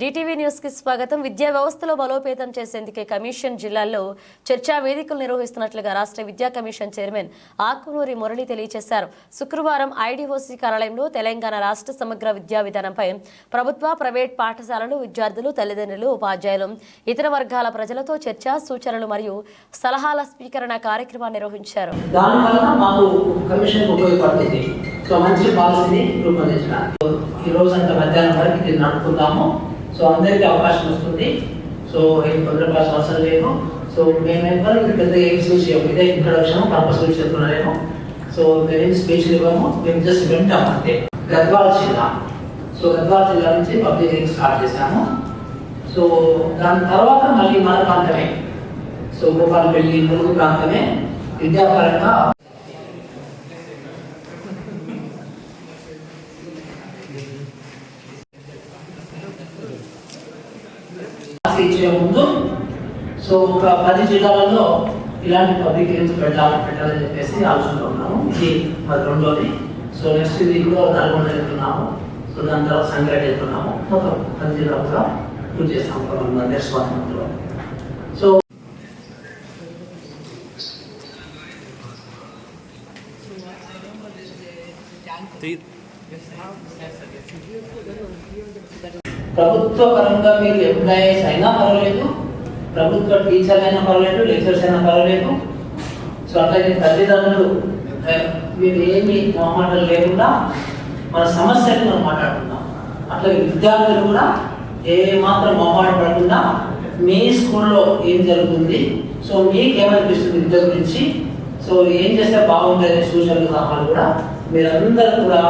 DTV న్యూస్కి స్వాగతం. విద్యా వ్యవస్థలో బలోపేతం చేసేందుకే కమిషన్ జిల్లాల్లో చర్చా వేదికలు నిర్వహిస్తున్నట్లుగా రాష్ట్ర విద్యా కమిషన్ చైర్మన్ ఆకునూరి మురళి తెలియజేశారు శుక్రవారం ఐడీఓసీ కార్యాలయంలో తెలంగాణ రాష్ట్ర సమగ్ర విద్యా విధానంపై ప్రభుత్వ ప్రైవేట్ పాఠశాలలు విద్యార్థులు తల్లిదండ్రులు ఉపాధ్యాయులు ఇతర వర్గాల ప్రజలతో చర్చ సూచనలు మరియు సలహాల స్వీకరణ కార్యక్రమాన్ని నిర్వహించారు. సో మంచి పాలసీని రూపొందించడానికి. ఈ రోజు అంత మధ్యాహ్నం వరకు ఇది నడుపుకుందాము. సో అందరికీ అవకాశం వస్తుంది. సో ఏం తొందరపాల్సిన అవసరం లేదు. సో మేమెవ్వరు పెద్ద ఏం స్పీచ్ ఇవ్వము. ఇదే ఇంట్రొడక్షన్ పర్పస్ గురించి చెప్తున్నారేమో సో మేమేం స్పీచ్ ఇవ్వము. మేము జస్ట్ వింటాం అంతే. గద్వాల జిల్లా. సో గద్వాల జిల్లా నుంచి పబ్లిక్ హియరింగ్ స్టార్ట్ చేశాము. సో దాని తర్వాత మళ్ళీ మన ప్రాంతమే. సో గోపాలపల్లి మురుగు ప్రాంతమే. విద్యాపరంగా ఇచ్చే ముందు సో ఒక పది జిల్లాలలో ఇలాంటి పబ్లిక్ హెల్త్ పెట్టాలని పెట్టాలని చెప్పేసి ఆలోచనలో ఉన్నాము ఇది మరి రెండోది సో నెక్స్ట్ వీక్లో నల్గొండ వెళ్తున్నాము సో దాని తర్వాత సంగారెడ్డి వెళ్తున్నాము మొత్తం పది జిల్లా కూడా పూర్తి చేస్తాము నెక్స్ట్ వన్ మంత్లో సో ప్రభుత్వ పరంగా మీరు ఎంప్లాయీస్ అయినా పర్వాలేదు ప్రభుత్వ టీచర్ అయినా పర్వాలేదు లెక్చర్స్ అయినా పర్వాలేదు. సో అట్లాగే తల్లిదండ్రులు మీరు ఏమి మాటలు లేకుండా మన సమస్యలు మనం మాట్లాడుకుందాం. అట్లాగే విద్యార్థులు కూడా ఏ మాత్రం మొహమాట పడకుండా మీ స్కూల్లో ఏం జరుగుతుంది? సో మీకు ఏమనిపిస్తుంది విద్య గురించి? సో ఏం చేస్తే బాగుంటుంది సూచనలు సలహాలు కూడా మీరందరూ కూడా